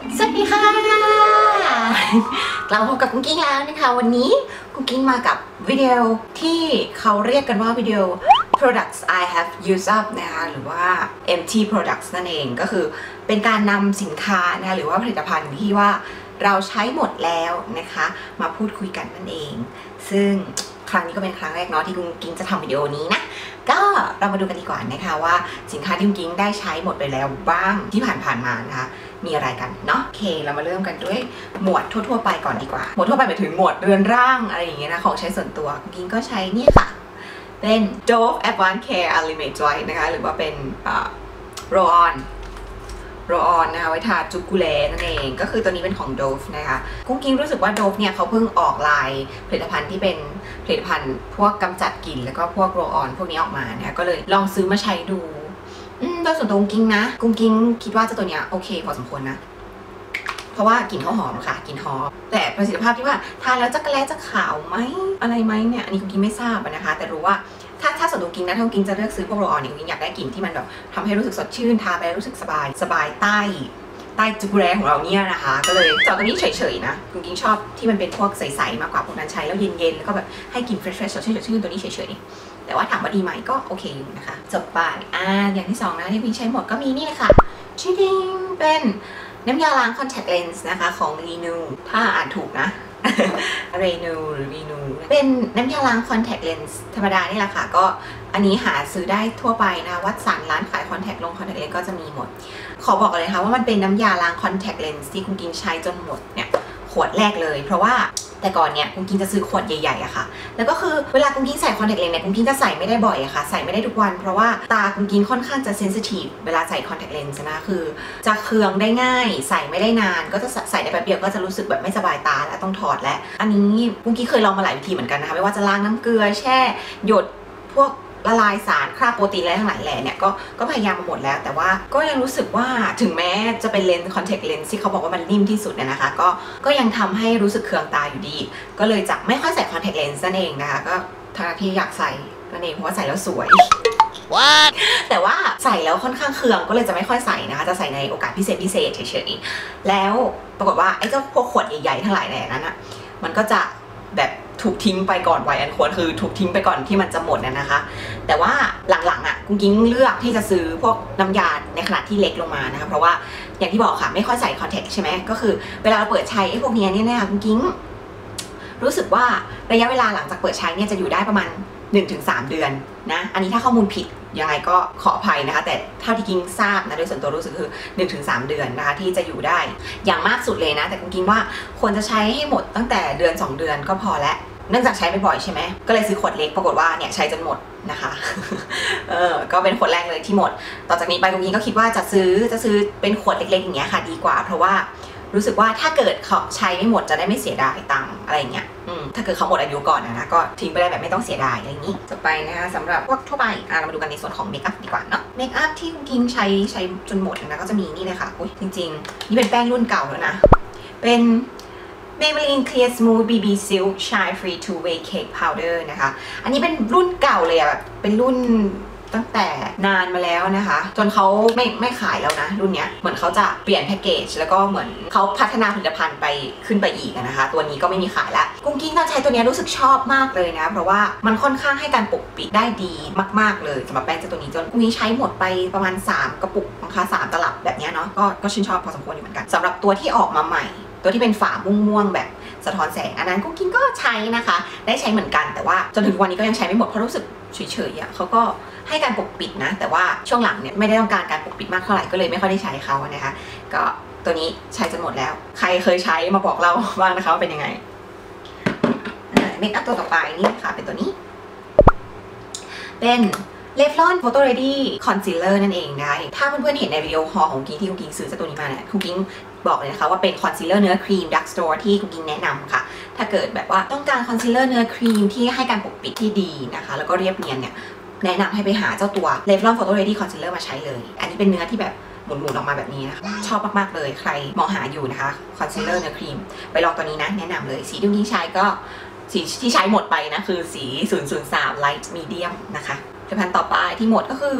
สวัสดีค่ะกลับมาพบกับกุ้งกิ้งแล้วนะคะ วันนี้กุ้งกิ้งมากับวิดีโอที่เขาเรียกกันว่าวิดีโอ products I have used up นะคะหรือว่า empty products นั่นเองก็คือเป็นการนำสินค้านะคะหรือว่าผลิตภัณฑ์ที่ว่าเราใช้หมดแล้วนะคะ มาพูดคุยกันนั่นเอง ซึ่งครั้งนี้ก็เป็นครั้งแรกเนาะที่กุ้งกิ้งจะทำวิดีโอนี้นะก็เรามาดูกันดีกว่านะคะว่าสินค้าที่กุ้งกิ้งได้ใช้หมดไปแล้วบ้างที่ผ่านๆมานะคะ มีอะไรกันเนาะโอเค เรามาเริ่มกันด้วยหมวดทั่ว ๆ ไปก่อนดีกว่า หมวดทั่วไปหมายถึงหมวดเรือนร่างอะไรอย่างเงี้ยนะของใช้ส่วนตัวกุ้งกิ้งก็ใช้เนี่ยค่ะ เป็น Dove Advanced Care Unlimited Joy นะคะ หรือว่าเป็นโรออนโรออนนะคะไว้ทาจุกุเลนั่นเอง ก็คือตัวนี้เป็นของ Dove นะคะ กุ้งกิ้งรู้สึกว่า Dove เนี่ยเขาเพิ่งออกลายผลิตภัณฑ์ที่เป็นผลิตภัณฑ์พวกกำจัดกลิ่นแล้วก็พวกโรออนพวกนี้ออกมาเนี่ยก็เลยลองซื้อมาใช้ดู โดยส่วนตัวกุ้งกิ้งนะ กุ้งกิ้งคิดว่าเจ้าตัวเนี้ยโอเคพอสมควรนะ เพราะว่ากลิ่นเขาหอมค่ะกลิ่นหอม แต่ประสิทธิภาพที่ว่าทานแล้วจะกระแลจะขาวไหมอะไรไหมเนี่ยอันนี้กุ้งกิ้งไม่ทราบนะคะ แต่รู้ว่าถ้าถ้าส่วนตัวกุ้งกิ้งนะถ้ากุ้งกิ้งจะเลือกซื้อพวกโรลออนเนี่ยกุ้งกิ้งอยากได้กลิ่นที่มันแบบทำให้รู้สึกสดชื่นทาไปแล้วรู้สึกสบายสบายใต้ ใต้จุกแรของเราเนี่ยนะคะ ก็เลยจอดตัวนี้เฉยๆนะกุ้งกิ้งชอบที่มันเป็นพวกใสๆมากกว่าพวกนั้นใช้แล้วเย็นๆแล้วก็แบบให้กลิ่นเฟรชๆสดชื่นสดชื่นตัวนี้เฉยๆแต่ว่าถามว่าดีไหมก็โอเคอยู่นะคะจบไปอ่าอย่างที่สองนะที่พิงใช้หมดก็มีนี่เลยค่ะชิดิงเป็นน้ำยาล้างคอนแทคเลนส์นะคะของ Renu ถ้าอ่านถูกนะ Renu หรือ Renu เป็นน้ำยาล้างคอนแทคเลนส์ธรรมดานี่แหละค่ะ ก็อันนี้หาซื้อได้ทั่วไปนะ วัดสันร้านขายคอนแทคลงคอนแทคเลนส์ก็จะมีหมด ขอบอกเลยนะคะว่ามันเป็นน้ำยาล้างคอนแทคเลนส์ที่คุณกินใช้จนหมดเนี่ยขวดแรกเลย เพราะว่าแต่ก่อนเนี่ยกุ้งกิ้งจะซื้อขวดใหญ่ๆอะค่ะ แล้วก็คือเวลากุ้งกิ้งใส่คอนแทคเลนส์เนี่ยกุ้งกิ้งจะใส่ไม่ได้บ่อยอะค่ะ ใส่ไม่ได้ทุกวันเพราะว่าตากุ้งกิ้งค่อนข้างจะเซนซิทีฟเวลาใส่คอนแทคเลนส์นะคือ จะเคืองได้ง่าย ใส่ไม่ได้นาน ก็จะใส่ได้แป๊บเดียวก็จะรู้สึกแบบไม่สบายตาแล้วต้องถอดแล้วอันนี้กุ้งกิ้งเคยลองมาหลายวิธีเหมือนกันนะคะไม่ว่าจะล้างน้ำเกลือแช่หยดพวก ละลายสารคราบโปรตีนอะไรทั้งหลายแหล่เนี่ยก็ก็พยายามมาหมดแล้ว แต่ว่าก็ยังรู้สึกว่าถึงแม้จะเป็นเลนส์คอนแทคเลนส์ที่เขาบอกว่ามันนิ่มที่สุดเนี่ยนะคะ ก็ก็ยังทำให้รู้สึกเคืองตาอยู่ดี ก็เลยจะไม่ค่อยใส่คอนแทคเลนส์นั่นเองนะคะก็ทางที่อยากใส่นั่นเองเพราะว่าใส่แล้วสวย What? แต่ว่าใส่แล้วค่อนข้างเคืองก็เลยจะไม่ค่อยใส่นะคะ จะใส่ในโอกาสพิเศษพิเศษเฉยๆแล้วปรากฏว่าไอ้เจ้าพวกขวดใหญ่ๆทั้งหลายแหล่นั้นอะมันก็จะแบบ ถูกทิ้งไปก่อนวัยอันควรคือถูกทิ้งไปก่อนที่มันจะหมดน่ะนะคะ แต่ว่าหลังๆอะกุ้งกิ้งเลือกที่จะซื้อพวกน้ำยาในขนาดที่เล็กลงมานะคะเพราะว่าอย่างที่บอกค่ะไม่ค่อยใส่คอนแทคใช่ไหมก็คือเวลาเราเปิดใช้ไอ้พวกนี้เนี่ยนะคะกุ้งกิ้งรู้สึกว่าระยะเวลาหลังจากเปิดใช้เนี่ยจะอยู่ได้ประมาณ 1-3 เดือนนะอันนี้ถ้าข้อมูลผิดยังไงก็ขออภัยนะคะ แต่เท่าที่กิ้งทราบนะโดยส่วนตัวรู้สึกคือ 1-3 เดือนนะคะที่จะอยู่ได้อย่างมากสุดเลยนะ แต่กิ้งว่าควรจะใช้ให้หมดตั้งแต่เดือน 2 เดือนก็พอแล้ว เนื่องจากใช้ไม่บ่อยใช่ไหมก็เลยซื้อขวดเล็กปรากฏว่าเนี่ยใช้จนหมดนะคะเออก็เป็นขวดแรกเลยที่หมด ต่อจากนี้ไปกุ้งกิ้งก็คิดว่าจะซื้อจะซื้อเป็นขวดเล็กๆอย่างเงี้ยค่ะดีกว่า เพราะว่ารู้สึกว่าถ้าเกิดเขาใช้ไม่หมดจะได้ไม่เสียดายตังค์อะไรเงี้ยอืมถ้าเกิดเขาหมดอายุก่อนนะนะก็ทิ้งไปได้แบบไม่ต้องเสียดายอะไรอย่างนี้จะไปนะคะสำหรับพวกทั่วไปอะเรามาดูกันในส่วนของเมคอัพดีกว่าเนาะเมคอัพที่กุ้งกิ้งใช้ใช้จนหมดนะก็จะมีนี่เลยค่ะอุ้ยจริง ๆ นี่เป็นแป้งรุ่นเก่าแล้วนะเป็น Maybelline Clear Smooth BB Silk Shine Free Two Way Cake Powder นะคะ อันนี้เป็นรุ่นเก่าเลยอะแบบเป็นรุ่นตั้งแต่นานมาแล้วนะคะ จนเขาไม่ไม่ขายแล้วนะ รุ่นเนี้ยเหมือนเขาจะเปลี่ยนแพ็กเกจแล้วก็เหมือนเขาพัฒนาผลิตภัณฑ์ไปขึ้นไปอีกนะคะ ตัวนี้ก็ไม่มีขายแล้วกุ้งกิ้งตอนใช้ตัวนี้รู้สึกชอบมากเลยนะ เพราะว่ามันค่อนข้างให้การปกปิดได้ดีมาก ๆ เลยสำหรับแป้งเจ้าตัวนี้จนกุ้งนี้ใช้หมดไปประมาณ 3 กระปุกนะคะสามตลับแบบเนี้ยเนาะก็ก็ชื่นชอบพอสมควรอยู่เหมือนกันสำหรับตัวที่ออกมาใหม่ ตัวที่เป็นฝาม่วงๆแบบสะท้อนแสงอันนั้นกุ้งกิ้งก็ใช้นะคะ ได้ใช้เหมือนกันแต่ว่าจนถึงวันนี้ก็ยังใช้ไม่หมดเพราะรู้สึกเฉยๆอะเขาก็ให้การปกปิดนะ แต่ว่าช่วงหลังเนี่ยไม่ได้ต้องการการปกปิดมากเท่าไหร่ก็เลยไม่ค่อยได้ใช้เขานะคะ ก็ตัวนี้ใช้จนหมดแล้ว ใครเคยใช้มาบอกเราบ้างนะคะว่าเป็นยังไงเมคอัพตัวต่อไปนี่ค่ะ เป็นตัวนี้ เป็นเลฟลอน Photo Ready Concealer นั่นเองนะคะถ้าเพื่อนๆเห็นในวิดีโอฮอลของกิ้งที่กุ้งกิ้งซื้อจากตัวนี้มาเนี่ยกุ้งกิ้ง บอกเลยนะคะว่าเป็นคอนซีลเลอร์เนื้อครีมดักสโตร์ที่กุ้งกิ้งแนะนำค่ะ ถ้าเกิดแบบว่าต้องการคอนซีลเลอร์เนื้อครีมที่ให้การปกปิดที่ดีนะคะ แล้วก็เรียบเนียนเนี่ยแนะนำให้ไปหาเจ้าตัว Revlon Photo Ready Concealer มาใช้เลย อันนี้เป็นเนื้อที่แบบหมุนๆออกมาแบบนี้นะคะชอบมากๆเลยใครมองหาอยู่นะคะคอนซีลเลอร์เนื้อครีมไปลองตัวนี้นะแนะนำเลยสีที่ยิ่งใช้ก็สีที่ใช้หมดไปนะคือสี 003 Light Medium นะคะผลิตภัณฑ์ต่อไปที่หมดก็คือ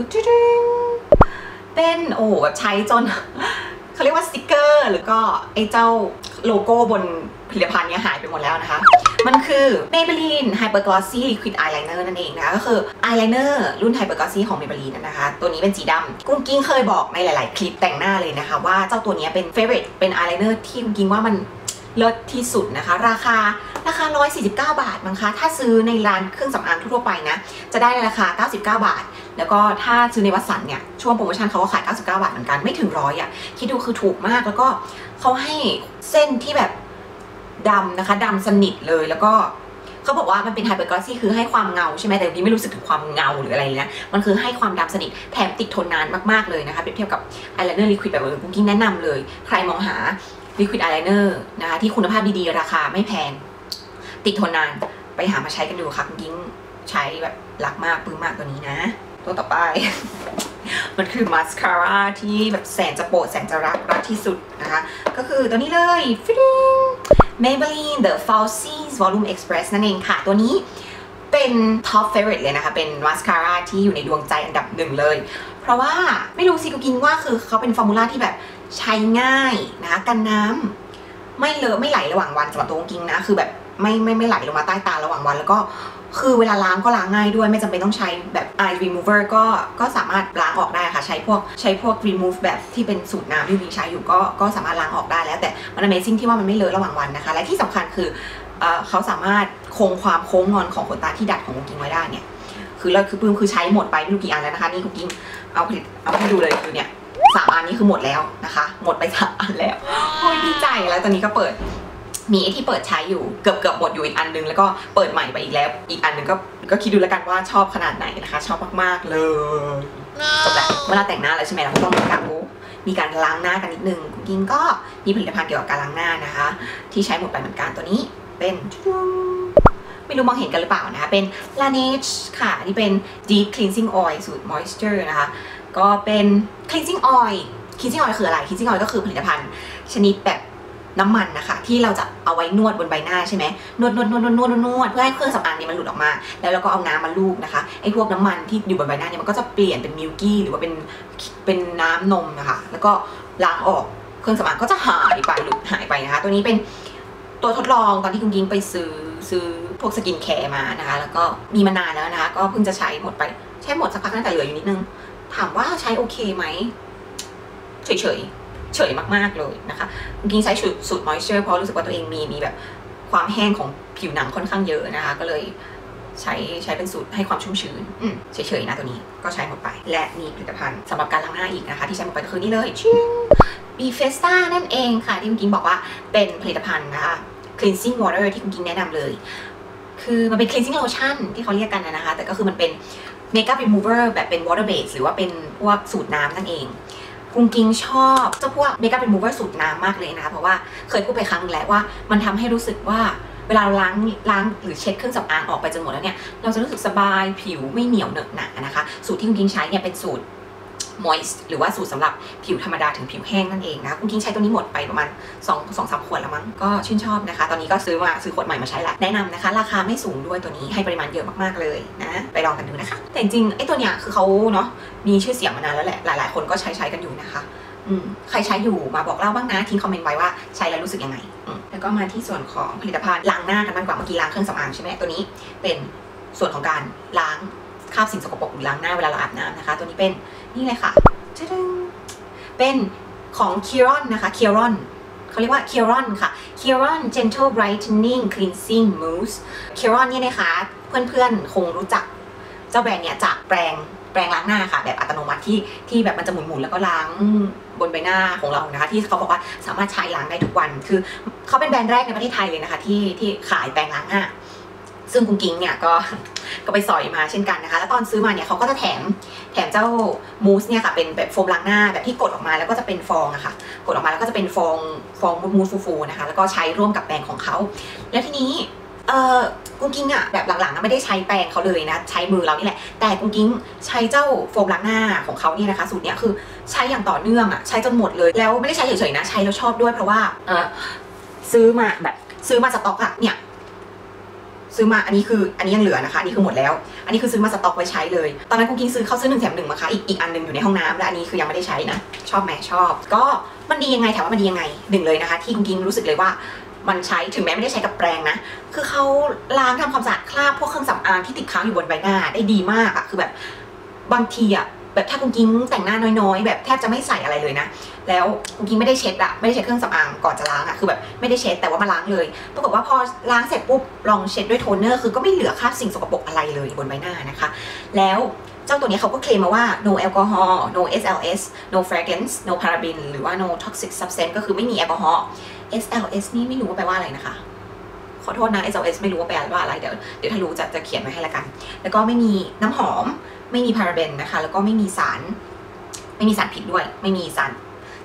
เป็นโอ้แบบใช้จน เขาเรียกว่าสติกเกอร์ หรือก็ไอ้เจ้าโลโก้บนผลิตภัณฑ์เนี้ยหายไปหมดแล้วนะคะ มันคือ Maybelline Hyper Glossy Liquid Eyeliner นั่นเองนะคะ ก็คือ eyeliner รุ่น Hyper Glossy ของ Maybelline นะคะ ตัวนี้เป็นสีดำกุ้งกิ้งเคยบอกในหลาย ๆ คลิปแต่งหน้าเลยนะคะ ว่าเจ้าตัวนี้เป็น favorite เป็น eyeliner ที่กุ้งกิ้งว่ามัน เลิศที่สุดนะคะ ราคาราคา 149 บาทมั้งคะ ถ้าซื้อในร้านเครื่องสำอางทั่วไปนะ จะได้ในราคา 99 บาท แล้วก็ถ้าซื้อในวัสันเนี่ย ช่วงโปรโมชั่นเขาก็ขาย 99 บาทเหมือนกัน ไม่ถึงร้อยอะ คิดดูคือถูกมาก แล้วก็เขาให้เส้นที่แบบดำนะคะดำสนิทเลย แล้วก็เขาบอกว่ามันเป็นไฮเปอร์กลอสซี่คือให้ความเงาใช่ไหมแต่ยังไม่รู้สึกถึงความเงาหรืออะไรเลยนะ มันคือให้ความดำสนิท แถมติดทนนานมากๆเลยนะคะ เปรียบเทียบกับอายไลเนอร์ลิควิดแบบอื่นกุ๊กกิ้งแนะนำเลย ใครมองหา ลิควิดอายไลเนอร์นะคะที่คุณภาพดีๆ ราคาไม่แพง ติดทนนานไปหามาใช้กันดูค่ะกุ๊กกิ้งใช้แบบรักมากปื้มมากตัวนี้นะ ตัวต่อไป มันคือมาสคาร่าที่แบบแสนจะโปรดแสนจะรักรักที่สุดนะคะ ก็คือตัวนี้เลยฟิลิง Maybelline The Falsies Volume Express นั่นเองค่ะ ตัวนี้เป็น top favorite เลยนะคะ เป็นมาสคาร่าที่อยู่ในดวงใจอันดับหนึ่งเลย เพราะว่าไม่รู้สิกูกินว่าคือเขาเป็นฟอร์มูลาที่แบบ ใช้ง่ายนะกันน้ำไม่เลอะไม่ไหลระหว่างวันสำหรับตัวกูกินนะ คือแบบไม่ไม่ไม่ไหลลงมาใต้ตาระหว่างวัน แล้วก็คือเวลาล้างก็ล้างง่ายด้วย ไม่จำเป็นต้องใช้แบบ eye remover ก็ก็สามารถล้างออกได้ค่ะ ใช้พวกใช้พวก remove แบบที่เป็นสูตรน้ำที่วิงใช้อยู่ก็ก็สามารถล้างออกได้แล้ว แต่มัน amazing ที่ว่ามันไม่เลอะระหว่างวันนะคะ และที่สำคัญคือเอเขาสามารถคงความโค้งงอนของขนตาที่ดัดของกุกิงไว้ได้เนี่ย คือเราคือปื้มคือใช้หมดไปไม่รู้กี่อันแล้วนะคะนี่กุกิ้งเอาผลิตเอาให้ดูเลยคือเนี่ย สามอันนี้คือหมดแล้วนะคะ หมดไปสามอันแล้วโอ้ยดีใจแล้วตอนนี้ก็เปิดมีไอที่เปิดใช้อยู่เกือบเกือบหมดอยู่อีกอันนึง แล้วก็เปิดใหม่ไปอีกแล้ว อีกอันนึงก็ก็คิดดูแล้วกันว่าชอบขนาดไหนนะคะ ชอบมากๆเลยจบแล้วเวลาแต่งหน้าแล้วใช่ไหมเราก็ต้องมีการมีการล้างหน้ากันนิดนึงกุ๊กิ้งก็มีผลิตภัณฑ์เกี่ยวกับการล้างหน้านะคะ ที่ใช้หมดไปเหมือนกันตัวนี้เป็นไม่รู้มองเห็นกันหรือเปล่านะคะเป็น Laneige ค่ะ นี่เป็น Deep Cleansing Oil สูตร Moisture นะคะ ก็เป็น Cleansing Oil Cleansing Oil คืออะไร Cleansing Oil ก็คือผลิตภัณฑ์ชนิดแบบน้ำมันนะคะ ที่เราจะเอาไว้นวดบนใบหน้าใช่ไหมนวดนวดนวดนวดนวดนวดเพื่อให้เครื่องสำอางนี้มันหลุดออกมา แล้วเราก็เอาน้ำมาลูบนะคะไอ้พวกน้ำมันที่อยู่บนใบหน้าเนี่ยมันก็จะเปลี่ยนเป็นมิลกี้หรือว่าเป็นเป็นน้ำนมนะคะ แล้วก็ล้างออกเครื่องสำอางก็จะหายไปหลุดหายไปนะคะ ตัวนี้เป็นตัวทดลองตอนที่คุณยิ้งไปซื้อซื้อพวกสกินแคร์มานะคะ แล้วก็มีมานานแล้วนะคะ ก็เพิ่งจะใช้หมดไปใช้หมดสักพักตั้งแต่เหลืออยู่นิดนึง ถามว่าใช้โอเคไหมเฉยเฉยๆเฉยมากๆเลยนะคะจริงใช้สูตรสูตร moisture เพราะรู้สึกว่าตัวเองมีมีแบบความแห้งของผิวหนังค่อนข้างเยอะนะคะ ก็เลยใช้ใช้เป็นสูตรให้ความชุ่มชื้นเฉยๆนะตัวนี้ก็ใช้หมดไป และมีผลิตภัณฑ์สำหรับการล้างหน้าอีกนะคะ ที่ใช้หมดไปก็คือนี่เลยชิง b f e s t a นั่นเองค่ะ ที่คุณกิงบอกว่าเป็นผลิตภัณฑ์นะคะ cleansing water ที่คุณกิงแนะนำเลย คือมันเป็น cleansing lotion ที่เขาเรียกกันนะคะ แต่ก็คือมันเป็น เมคอัพรีมูเวอร์แบบเป็น water base หรือว่าเป็นพวกสูตรน้ำนั่นเองกุงกิงชอบเจ้าพวกเมคอัพรีมูเวอร์สูตรน้ำมากเลยนะคะเพราะว่าเคยพูดไปครั้งแล้วว่ามันทำให้รู้สึกว่าเวลาล้างล้างหรือเช็ดเครื่องสำอางออกไปจนหมดแล้วเนี่ยเราจะรู้สึกสบายผิวไม่เหนียวเหนอะหนะนะคะ สูตรที่กุงกิงใช้เนี่ยเป็นสูตร moist หรือว่าสูตรสำหรับผิวธรรมดาถึงผิวแห้งนั่นเองนะกุงกิงใช้ตัวนี้หมดไปประมาณ2 2 3ขวดแล้วมั้งก็ชื่นชอบนะคะ ตอนนี้ก็ซื้อมาซื้อขวดใหม่มาใช้ละแนะนำนะคะ ราคาไม่สูงด้วยตัวนี้ให้ปริมาณเยอะมากๆเลยนะไปลองกันดูนะคะ แต่จริงไอ้ตัวเนี้ยคือเขาเนาะมีชื่อเสียงมานานแล้วแหละหลาย ๆ คนก็ใช้ใช้กันอยู่นะคะอืมใครใช้อยู่มาบอกเล่าบ้างนะทิ้งคอมเมนต์ไว้ว่าใช้แล้วรู้สึกยังไง แล้วก็มาที่ส่วนของผลิตภัณฑ์ล้างหน้ากันบ้างกว่าเมื่อกี้ล้างเครื่องสำอางใช่ไหมตัวนี้เป็นส่วนของการล้างคราบสิ่งสกปรกหรือล้างหน้าเวลาเราอาบน้ำนะคะ ตัวนี้เป็น นี่เลยค่ะจะดึงเป็นของ Kieron นะคะ Kieron เขาเรียกว่า Kieron ค่ะ Kieron Gentle Brightening Cleansing Mousse k i r o n เนี่ยนะคะ เพื่อนๆ คงรู้จัก เจ้าแบรนด์เนี่ยจากแปรงแปรงล้างหน้าค่ะ แบบอัตโนมัติที่ที่แบบมันจะหมุนๆแล้วก็ล้างบนใบหน้าของเรานะคะ ที่เขาบอกว่าสามารถใช้ล้างได้ทุกวัน คือเขาเป็นแบรนด์แรกในประเทศไทยเลยนะคะ ที่ที่ขายแปรงล้างหน้า ซึ่งคุณกิ้งเนี่ยก็ก็ไปสอยมาเช่นกันนะคะ แล้วตอนซื้อมาเนี่ยเขาก็จะแถมแถมเจ้ามูสเนี่ยค่ะเป็นแบบโฟมล้างหน้าแบบที่กดออกมาแล้วก็จะเป็นฟองอะค่ะกดออกมาแล้วก็จะเป็นฟองฟองมูสฟูๆนะคะ แล้วก็ใช้ร่วมกับแปรงของเขา แล้วทีนี้เออกุ้งกิ้งอะแบบหลังๆไม่ได้ใช้แปรงเขาเลยนะ ใช้มือเรานี่แหละ แต่กุ้งกิ้งใช้เจ้าโฟมล้างหน้าของเขาเนี่ยนะคะ สูตรเนี้ยคือใช้อย่างต่อเนื่องอะใช้จนหมดเลย แล้วไม่ได้ใช้เฉยๆนะ ใช้แล้วชอบด้วยเพราะว่าเออซื้อมาแบบซื้อมาสต็อกอะเนี่ย ซื้อมาอันนี้คืออันนี้ยังเหลือนะคะอันนี้คือหมดแล้ว อันนี้คือซื้อมาสต็อกไว้ใช้เลย ตอนนั้นกุ้งกิ้งซื้อเขาซื้อหนึ่งแถมหนึ่งมาค่ะอีกอีกอันหนึ่งอยู่ในห้องน้ำและอันนี้คือยังไม่ได้ใช้นะ ชอบไหมชอบ ก็มันดียังไงถามว่ามันดียังไงหนึ่งเลยนะคะ ที่คุณกิ้งรู้สึกเลยว่ามันใช้ถึงแม้ไม่ได้ใช้กับแปรงนะ คือเขาล้างทำความสะอาดคราบพวกเครื่องสำอางที่ติดค้างอยู่บนใบหน้าได้ดีมากอะคือแบบบางทีอะ แบบถ้าคุณกิ้งแต่งหน้าน้อยๆ แบบแทบจะไม่ใส่อะไรเลยนะ แล้วคุณกิ้งไม่ได้เช็ดอะไม่ได้เช็ดเครื่องสำอางก่อนจะล้างอะคือแบบไม่ได้เช็ดแต่ว่ามาล้างเลย ปรากฏว่าพอล้างเสร็จปุ๊บลองเช็ดด้วยโทนเนอร์คือก็ไม่เหลือคราบสิ่งสกปรกอะไรเลยบนใบหน้านะคะ แล้วเจ้าตัวนี้เขาก็เคลมมาว่า no alcohol no SLS no fragrance no paraben หรือว่า no toxic substance ก็คือไม่มีแอลกอฮอล์ SLS นี่ไม่รู้ว่าแปลว่าอะไรนะคะขอโทษนะ SLS ไม่รู้ว่าแปลว่าอะไรเดี๋ยวเดี๋ยวถ้ารู้จะจะเขียนไว้ให้ละกัน แล้วก็ไม่มีน้ำหอม ไม่มีพาราเบนนะคะ แล้วก็ไม่มีสาร ไม่มีสารพิษด้วย ไม่มีสาร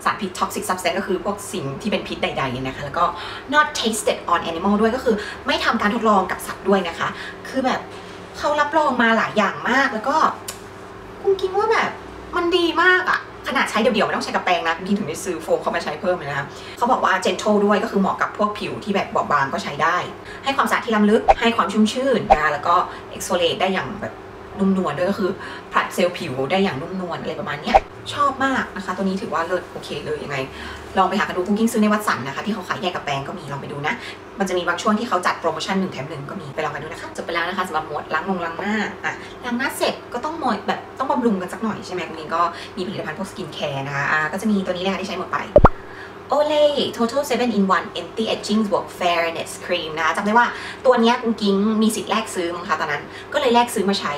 สารพิษ toxic substance ก็คือพวกสิ่งที่เป็นพิษใดๆนะคะ แล้วก็ not tasted on animal ด้วยก็คือไม่ทำการทดลองกับสัตว์ด้วยนะคะ คือแบบเขารับรองมาหลายอย่างมาก แล้วก็คุณคิดว่าแบบมันดีมากอะขนาดใช้เดี่ยวๆไม่ต้องใช้กับแปรงนะคุณคิดถึงได้ซื้อโฟมเข้ามาใช้เพิ่มเลยนะคะเขาบอกว่า gentle ด้วยก็คือเหมาะกับพวกผิวที่แบบบอบบางก็ใช้ได้ ให้ความสะอาดที่ล้ำลึก ให้ความชุ่มชื่นนะคะแล้วก็ exfoliate ได้อย่างแบบ นุ่มนวลด้วยก็คือผลัดเซลล์ผิวได้อย่างนุ่มนวลอะไรประมาณนี้ชอบมากนะคะ ตัวนี้ถือว่าเลิศโอเคเลยยังไง ลองไปหากันดูกุ้งกิ้งซื้อในวัดสันนะคะ ที่เขาขายแยกกับแปรงก็มีลองไปดูนะ มันจะมีบางช่วงที่เขาจัดโปรโมชั่นหนึ่งแถมหนึ่งก็มีไปลองกันดูนะคะจบไปแล้วนะคะสำหรับหมวดล้างนงล้างหน้าอะล้างหน้าเสร็จก็ต้องมอยแบบต้องบำรุงกันสักหน่อยใช่ไหมกุ้งกิ้งก็มีผลิตภัณฑ์พวกสกินแคร์นะคะอะก็จะมีตัวนี้เลยค่ะที่ใช้หมดไป Olay Total 7 in 1 Anti Aging บวก Fairness Cream นะคะจำได้ว่าตัวนี้กุ้งกิ้งมีสิทธิ์แลกซื้อมั้งคะตอนนั้น ก็เลยแลกซื้อมาใช้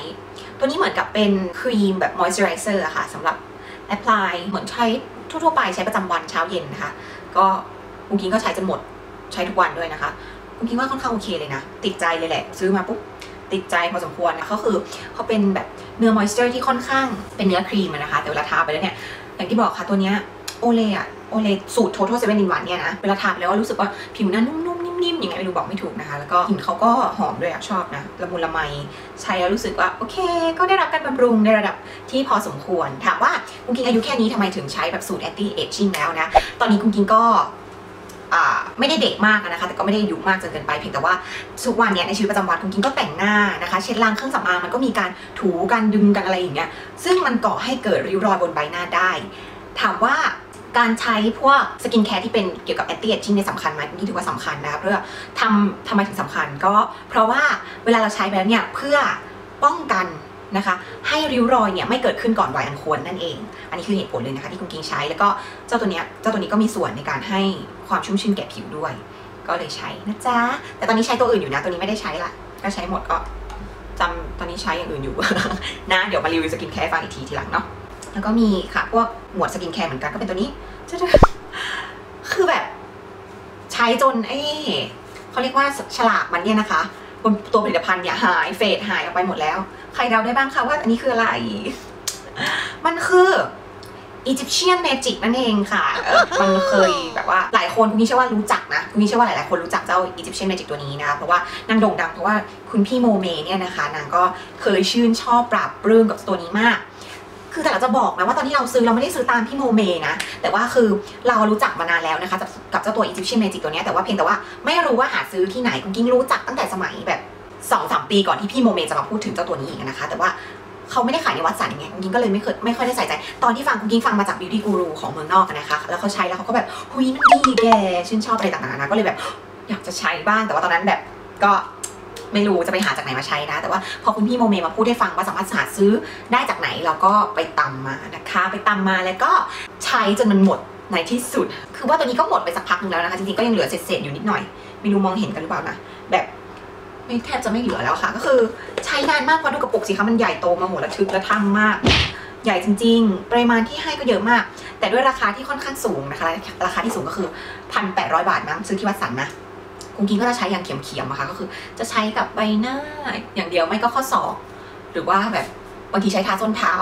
ตัวนี้เหมือนกับเป็นครีมแบบ moisturizer อะค่ะสำหรับ apply เหมือนใช้ทั่วๆไปใช้ประจำวันเช้าเย็นนะคะ ก็กุ้งกิ้งก็ใช้จนหมดใช้ทุกวันด้วยนะคะกุ้งกิ้งว่าค่อนข้างโอเคเลยนะ ติดใจเลยแหละ ซื้อมาปุ๊บติดใจพอสมควรนะเขาคือเขาเป็นแบบเนื้อ moisture ที่ค่อนข้างเป็นเนื้อครีมนะคะ แต่เวลาทาไปแล้วเนี่ยอย่างที่บอกค่ะตัวเนี้ยโอเลอะโอเลสูตร total 7 in 1เนี่ยนะเวลาทาไปแล้วรู้สึกว่าผิวหน้านุ่ม นิ่มๆยังไงไม่รู้บอกไม่ถูกนะคะ แล้วก็กลิ่นเขาก็หอมด้วยอะชอบนะละมุนละไมใช้แล้วรู้สึกว่าโอเค ก็ได้รับการบำรุงในระดับที่พอสมควร ถามว่าคุณกิงอายุแค่นี้ทำไมถึงใช้แบบสูตร anti aging แล้วนะ ตอนนี้คุณกิงก็ไม่ได้เด็กมากนะคะ แต่ก็ไม่ได้อายุมากจนเกินไปเพียงแต่ว่าทุกวันเนี้ยในชีวิตประจำวันคุณกินก็แต่งหน้านะคะ เช็ดล้างเครื่องสำอางมันก็มีการถูการดึงกันอะไรอย่างเงี้ยซึ่งมันก่อให้เกิดริ้วรอยบนใบหน้าได้ ถามว่า การใช้พวกสกินแคร์ที่เป็นเกี่ยวกับแอนตี้เอจจิ้งเนี่ยสำคัญไหมนี่ถือว่าสำคัญนะคะเพื่อทำทำไมถึงสำคัญก็เพราะว่าเวลาเราใช้ไปแล้วเนี่ยเพื่อป้องกันนะคะให้ริ้วรอยเนี่ยไม่เกิดขึ้นก่อนวัยอันควรนั่นเอง อันนี้คือเหตุผลเลยนะคะที่คุณกิงใช้ แล้วก็เจ้าตัวเนี้ยเจ้าตัวนี้ก็มีส่วนในการให้ความชุ่มชื่นแก่ผิวด้วย ก็เลยใช้นะจ๊ะ แต่ตอนนี้ใช้ตัวอื่นอยู่นะ ตัวนี้ไม่ได้ใช้ละก็ใช้หมดก็จำตอนนี้ใช้อย่างอื่นอยู่ นะ เดี๋ยวมารีวิวสกินแคร์ฟังอีกทีทีหลังเนาะ แล้วก็มีค่ะพวกหมวดสกินแคร์เหมือนกันก็เป็นตัวนี้จะคือแบบ ใช้จนไอ้เขาเรียกว่าฉลากมันเนี่ยนะคะบนตัวผลิตภัณฑ์เนี่ยหายเฟดหายออกไปหมดแล้ว ใครเดาได้บ้างคะว่าอันนี้คืออะไร มันคือ Egyptian Magic นั่นเองค่ะ มันเคยแบบว่าหลายคนคุณนี่เชื่อว่ารู้จักนะคุณนี่เชื่อว่าหลายๆคนรู้จักเจ้า Egyptian Magic ตัวนี้นะคะเพราะว่านางโด่งดังเพราะว่าคุณพี่โมเมเนี่ยนะคะนางก็เคยชื่นชอบปราบปลื้มกับตัวนี้มาก คือแต่เราจะบอกนะว่าตอนที่เราซื้อเราไม่ได้ซื้อตามพี่โมเมนะ แต่ว่าคือเรารู้จักมานานแล้วนะคะกับกับเจ้าตัว Egyptian Magic ตัวนี้แต่ว่าเพียงแต่ว่าไม่รู้ว่าหาซื้อที่ไหนคุณกิ้งรู้จักตั้งแต่สมัยแบบสองสามปีก่อนที่พี่โมเมจะมาพูดถึงเจ้าตัวนี้อีกนะคะ แต่ว่าเขาไม่ได้ขายในวัดสันไงคุณกิ้งก็เลยไม่เคยไม่ค่อยได้ใส่ใจ ตอนที่ฟังคุณกิ้งฟังมาจาก beauty guru ของเมืองนอกนะคะ แล้วเขาใช้แล้วเขาก็แบบหุยมันดีแกชื่นชอบอะไรต่างๆนะก็เลยแบบอยากจะใช้บ้างแต่ว่าตอนนั้นแบบก็ ไม่รู้จะไปหาจากไหนมาใช้นะ แต่ว่าพอคุณพี่โมเมมาพูดให้ฟังว่าสามารถหาซื้อได้จากไหนเราก็ไปตำมานะคะ ไปตำมาแล้วก็ใช้จนมันหมดในที่สุด คือว่าตัวนี้ก็หมดไปสักพักนึงแล้วนะคะจริงๆก็ยังเหลือเศษๆอยู่นิดหน่อยไม่รู้มองเห็นกันหรือเปล่านะแบบไม่แทบจะไม่เหลือแล้วค่ะ ก็คือใช้นานมากเพราะดูกระปุกสิคะมันใหญ่โตมาโหระทึกระทั่งมาก ใหญ่จริง ๆ ปริมาณที่ให้ก็เยอะมาก แต่ด้วยราคาที่ค่อนข้างสูงนะคะ ราคาที่สูงก็คือพันแปดร้อยบาทมั้งซื้อที่วัดสันนะ คุณกิงก็จะใช้อย่างเขียมๆอะค่ะก็คือจะใช้กับใบหน้าอย่างเดียวไม่ก็ข้อศอก หรือว่าแบบบางทีใช้ทาส้นเท้า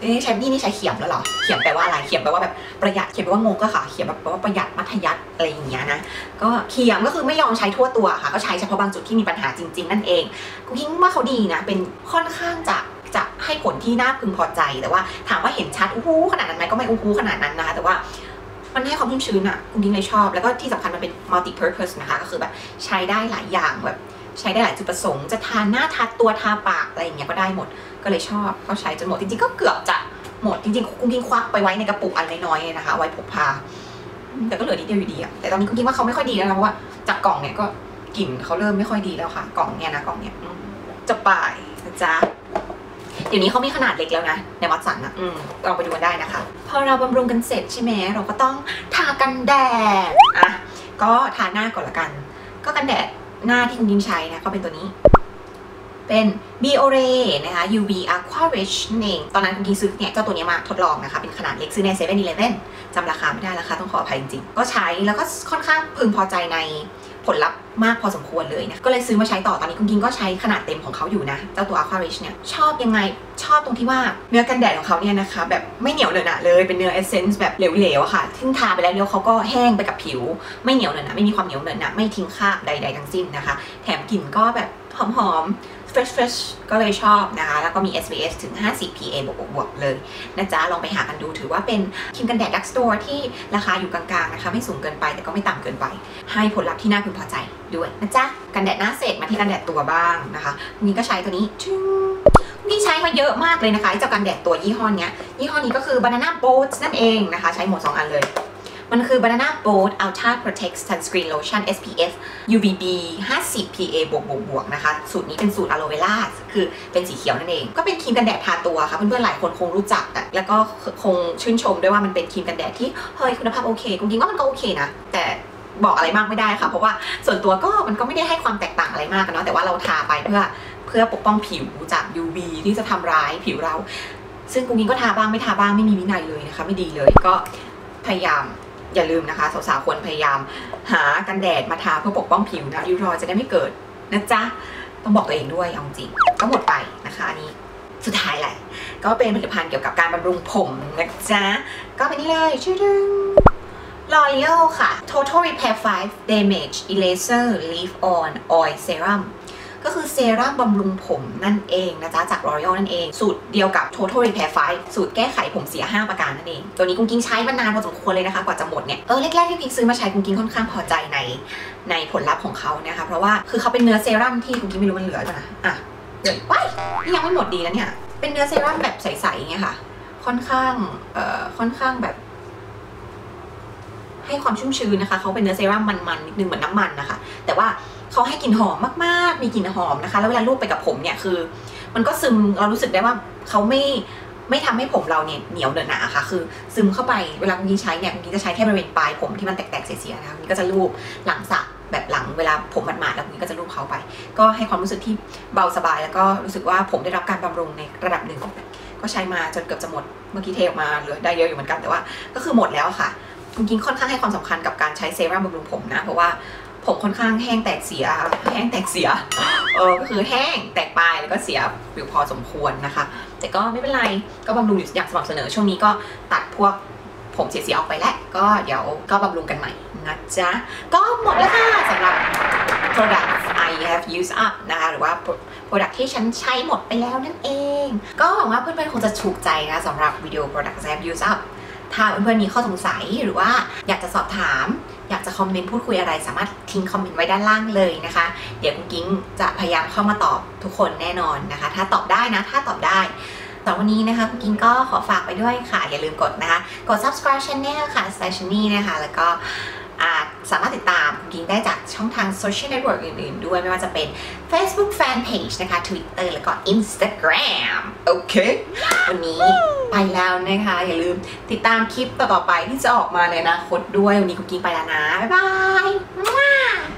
นี่ใช้นี่นี่ใช้เขียมแล้วเหรอ เขียมแปลว่าอะไร เขียมแปลว่าแบบประหยัด เขียมแปลว่างกก็ค่ะ เขียมแบบแปลว่าประหยัดมัธยัติอะไรอย่างเงี้ยนะ ก็เขียมก็คือไม่ยอมใช้ทั่วตัวค่ะ ก็ใช้เฉพาะบางจุดที่มีปัญหาจริง ๆ นั่นเองกูคิดว่าเขาดีนะ เป็นค่อนข้างจะจะให้ผลที่น่าพึงพอใจ แต่ว่าถามว่าเห็นชัดอู้หูขนาดนั้นไหมก็ไม่อู้หูขนาดนั้นนะคะ แต่ว่า มันให้ความชุ่มชื้นอะคุณดิ้งเลยชอบ แล้วก็ที่สำคัญมันเป็น multi purpose นะคะ ก็คือแบบใช้ได้หลายอย่างแบบใช้ได้หลายจุดประสงค์จะทาหน้าทาตัวทาปากอะไรอย่างเงี้ยก็ได้หมด ก็เลยชอบก็ใช้จนหมดจริงๆก็เกือบจะหมดจริงๆกุ้งกิ้งควักไปไว้ในกระปุกอันน้อยๆนะคะ ไว้พกพาแต่ก็เหลือนิดเดียวอยู่ดีอะแต่ตอนนี้ก็คิดว่าเขาไม่ค่อยดีแล้วนะเพราะว่าจากกล่องเนี่ยก็กลิ่นเขาเริ่มไม่ค่อยดีแล้วค่ะ กล่องเนี่ยนะกล่องเนี่ยจะป่ายนะจ๊ะ เดี๋ยวนี้เขามีขนาดเล็กแล้วนะในวัดสันนะอืมลองไปดูกันได้นะคะ พอเราบำรุงกันเสร็จใช่ไหมเราก็ต้องทากันแดดอะก็ทาหน้าก่อนละกัน ก็กันแดดหน้าที่คุณยิงใช้นะก็เป็นตัวนี้ เป็น Biore นะคะ UV Aqua Rich นั่นเองตอนนั้นคุณยิงซื้อเนี่ยเจ้าตัวเนี้ยมาทดลองนะคะ เป็นขนาดเล็กซื้อใน7 e เ e ่ e อจำราคาไม่ได้ราคาต้องขออภัยจริงๆ ก็ใช้แล้วก็ค่อนข้างพึงพอใจใน ผลลัพธ์มากพอสมควรเลยนะก็เลยซื้อมาใช้ต่อตอนนี้คุณกิงก็ใช้ขนาดเต็มของเขาอยู่นะ เจ้าตัว Aqua Rich เนี่ยชอบยังไงชอบตรงที่ว่าเนื้อกันแดดของเขาเนี่ยนะคะ แบบไม่เหนียวเลยนะเลยเป็นเนื้อเอเซนส์แบบเหลวๆอะค่ะทึ่งทาไปแล้วเดียวเขาก็แห้งไปกับผิว ไม่เหนียวเลยนะไม่มีความเหนียวเหนอะนะไม่ทิ้งคราบใด ๆ ทั้งสิ้นนะคะ แถมกลิ่นก็แบบหอมๆ fresh fresh ก็เลยชอบนะคะ แล้วก็มี SPF ถึง 50 PA บวกบวกๆเลยนะจ๊ะ ลองไปหากันดูถือว่าเป็นครีมกันแดดดักสโตร์ที่ราคาอยู่กลางๆนะคะ ไม่สูงเกินไปแต่ก็ไม่ต่ำเกินไป ให้ผลลัพธ์ที่น่าพึงพอใจด้วยนะจ๊ะ กันแดดหน้าเสร็จมาที่กันแดดตัวบ้างนะคะ นี่ก็ใช้ตัวนี้ชึ้งนี่ใช้มาเยอะมากเลยนะคะเจ้ากันแดดตัวยี่ห้อเนี้ยยี่ห้อนี้ก็คือ Banana Boat นั่นเองนะคะ ใช้หมด 2 อันเลย มันคือ Banana Boat Ultra Protect Sunscreen Lotion SPF UVB 50 PA บวกบวกบวกนะคะ สูตรนี้เป็นสูตรอะโลเวล่าคือเป็นสีเขียวนั่นเอง ก็เป็นครีมกันแดดทาตัวค่ะ เพื่อนๆหลายคนคงรู้จัก แล้วก็คงชื่นชมด้วยว่ามันเป็นครีมกันแดดที่ เฮ้ยคุณภาพโอเคจริงๆว่ามันก็โอเคนะ แต่บอกอะไรมากไม่ได้ค่ะ เพราะว่าส่วนตัวก็มันก็ไม่ได้ให้ความแตกต่างอะไรมากนะแต่ว่าเราทาไปเพื่อเพื่อปกป้องผิวจาก UV ที่จะทำร้ายผิวเรา ซึ่งกุ้งกิงก็ทาบ้างไม่ทาบ้างไม่มีวินัยเลยนะคะ ไม่ดีเลยก็พยายาม อย่าลืมนะคะสาวๆควรพยายามหากันแดดมาทาเพื่อปกป้องผิวนะริ้วรอยจะได้ไม่เกิดนะจ๊ะต้องบอกตัวเองด้วยเอาจริงก็หมดไปนะคะอันนี้สุดท้ายแหละก็เป็นผลิตภัณฑ์เกี่ยวกับการบำรุงผมนะจ๊ะก็เป็นนี่เลยชื่อดึง L'Oreal ค่ะ Total Repair 5 Damage Eraser Leave On Oil Serum ก็คือเซรั่มบำรุงผมนั่นเองนะจ๊ะจาก L'Oreal นั่นเอง สูตรเดียวกับ Total Repair 5สูตรแก้ไขผมเสีย 5 ประการนั่นเอง ตัวนี้กุ้งกิ้งใช้มานานพอสมควรเลยนะคะ กว่าจะหมดเนี่ย เออแรกๆที่กิ้งซื้อมาใช้กุ้งกิ้งค่อนข้างพอใจในในผลลัพธ์ของเขานะคะ เพราะว่าคือเขาเป็นเนื้อเซรั่มที่กุ้งกิ้งไม่รู้มันเหลือหรือเปล่านะอะเดี๋ยวว้ายนี่ยังไม่หมดดีแล้วเนี่ยเป็นเนื้อเซรั่มแบบใสๆไงค่ะค่อนข้างเอ่อค่อนข้างแบบให้ความชุ่มชื้นนะคะ เขาเป็นเนื้อเซรั่มมันๆนิดนึงเหมือนน้ำมันนะคะ แต่ว่า เขาให้กลิ่นหอมมากๆ มีกลิ่นหอมนะคะ แล้วเวลาลูบไปกับผมเนี่ยคือ มันก็ซึมเรารู้สึกได้ว่าเขาไม่ไม่ทำให้ผมเราเนี่ยเหนียวเหนอะหนะค่ะ คือซึมเข้าไปเวลาคุณยิงใช้เนี่ยคุณยิงจะใช้แค่บริเวณปลายผมที่มันแตกๆเสียๆนะคะคุณยิงก็จะลูบหลังสระแบบหลังเวลาผมหมาดๆแล้วคุณยิงก็จะลูบเขาไป ก็ให้ความรู้สึกที่เบาสบาย แล้วก็รู้สึกว่าผมได้รับการบำรุงในระดับหนึ่งก็ใช้มาจนเกือบจะหมดเมื่อกี้เทออกมาเหลือได้เยอะอยู่เหมือนกันแต่ว่า ก็คือหมดแล้วค่ะจริงๆค่อนข้างให้ความสำคัญกับการใช้เซรั่มบำรุงผมนะ เพราะว่า ผมค่อนข้างแห้งแตกเสีย แห้งแตกเสีย เออก็คือแห้งแตกปลายแล้วก็เสียอยู่พอสมควรนะคะ แต่ก็ไม่เป็นไร ก็บำรุงอยู่อย่างสม่ำเสมอ ช่วงนี้ก็ตัดพวกผมเสียๆออกไปแล้ว ก็เดี๋ยวก็บำรุงกันใหม่นะจ๊ะ ก็หมดแล้วค่ะสำหรับ product I have used up นะคะ หรือว่า product ที่ฉันใช้หมดไปแล้วนั่นเอง ก็หวังว่าเพื่อนๆคงจะถูกใจนะสำหรับวิดีโอ product I have used up ถ้าเพื่อนๆมีข้อสงสัยหรือว่าอยากจะสอบถาม อยากจะคอมเมนต์พูดคุยอะไร สามารถทิ้งคอมเมนต์ไว้ด้านล่างเลยนะคะ เดี๋ยวคุณกิ้งจะพยายามเข้ามาตอบทุกคนแน่นอนนะคะ ถ้าตอบได้นะ ถ้าตอบได้สำหรับวันนี้นะคะคุณกิงก็ขอฝากไปด้วยค่ะ อย่าลืมกดนะคะ กด subscribe channel ค่ะ s t a t i o n y นะคะ แล้วก็สามารถติดตามคุณกิงได้จากช่องทางโซเชียลเน็ตเวิร์กอื่นๆ ด้วยไม่ว่าจะเป็น Facebook Fanpage นะคะ Twitter แล้วก็ Instagram โอเค วันนี้ ไปแล้วนะคะ อย่าลืมติดตามคลิปต่อๆไปที่จะออกมาในอนาคตด้วย วันนี้กุ๊กกิ๊กไปแล้วนะ บ๊ายบาย